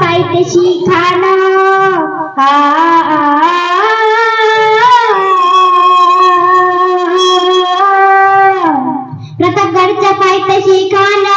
पायथ्याशी खाणं हा प्रतापगडच्या पायथ्याशी खाणं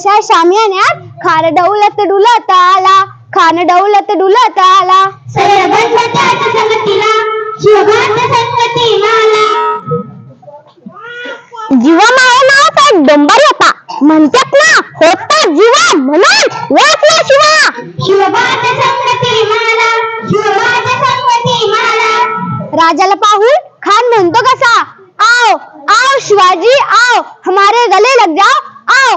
अशा शामियान्यात खान डौलत डुलत आला. खान डौलत डुलत आला. जीवा माया नावाचा डोंबारी होता. म्हणतात ना होता जीवा म्हणून वाचला शिवा. राजाला पाहून खान म्हणतो कसा आओ आओ शिवाजी आओ हमारे गले लग जाओ आओ.